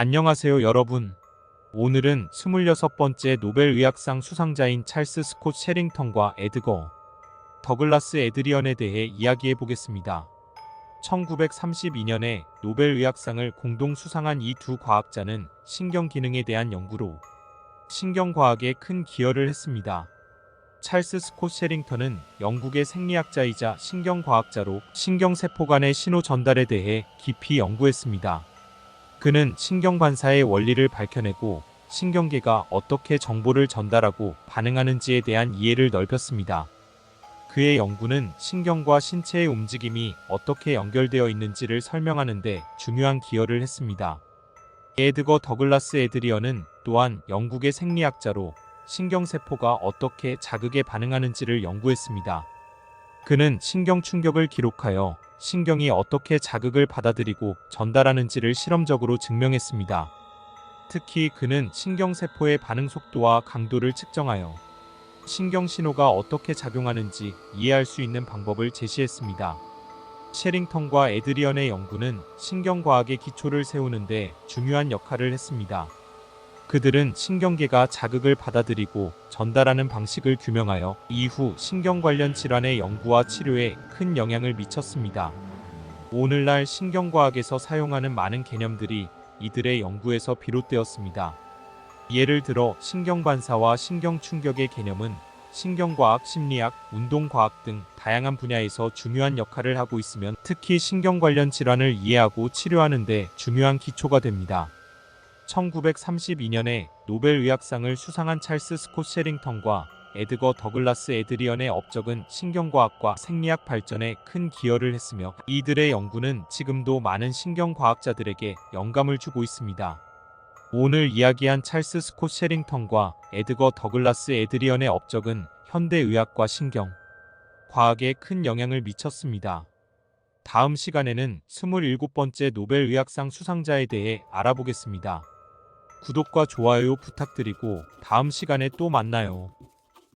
안녕하세요 여러분. 오늘은 26번째 노벨 의학상 수상자인 찰스 스콧 셰링턴과 에드거 더글라스 에드리언에 대해 이야기해 보겠습니다. 1932년에 노벨 의학상을 공동 수상한 이 두 과학자는 신경 기능에 대한 연구로 신경과학에 큰 기여를 했습니다. 찰스 스콧 셰링턴은 영국의 생리학자이자 신경과학자로 신경세포 간의 신호 전달에 대해 깊이 연구했습니다. 그는 신경관사의 원리를 밝혀내고 신경계가 어떻게 정보를 전달하고 반응하는지에 대한 이해를 넓혔습니다. 그의 연구는 신경과 신체의 움직임이 어떻게 연결되어 있는지를 설명하는 데 중요한 기여를 했습니다. 에드거 더글라스 에드리언은 또한 영국의 생리학자로 신경세포가 어떻게 자극에 반응하는지를 연구했습니다. 그는 신경 충격을 기록하여 신경이 어떻게 자극을 받아들이고 전달하는지를 실험적으로 증명했습니다. 특히 그는 신경세포의 반응 속도와 강도를 측정하여 신경 신호가 어떻게 작용하는지 이해할 수 있는 방법을 제시했습니다. 셰링턴과 에드리언의 연구는 신경과학의 기초를 세우는데 중요한 역할을 했습니다. 그들은 신경계가 자극을 받아들이고 전달하는 방식을 규명하여 이후 신경 관련 질환의 연구와 치료에 큰 영향을 미쳤습니다. 오늘날 신경과학에서 사용하는 많은 개념들이 이들의 연구에서 비롯되었습니다. 예를 들어 신경반사와 신경충격의 개념은 신경과학, 심리학, 운동과학 등 다양한 분야에서 중요한 역할을 하고 있으면 특히 신경 관련 질환을 이해하고 치료하는 데 중요한 기초가 됩니다. 1932년에 노벨 의학상을 수상한 찰스 스콧 셰링턴과 에드거 더글라스 에드리언의 업적은 신경과학과 생리학 발전에 큰 기여를 했으며 이들의 연구는 지금도 많은 신경과학자들에게 영감을 주고 있습니다. 오늘 이야기한 찰스 스콧 셰링턴과 에드거 더글라스 에드리언의 업적은 현대의학과 신경, 과학에 큰 영향을 미쳤습니다. 다음 시간에는 27번째 노벨 의학상 수상자에 대해 알아보겠습니다. 구독과 좋아요 부탁드리고 다음 시간에 또 만나요.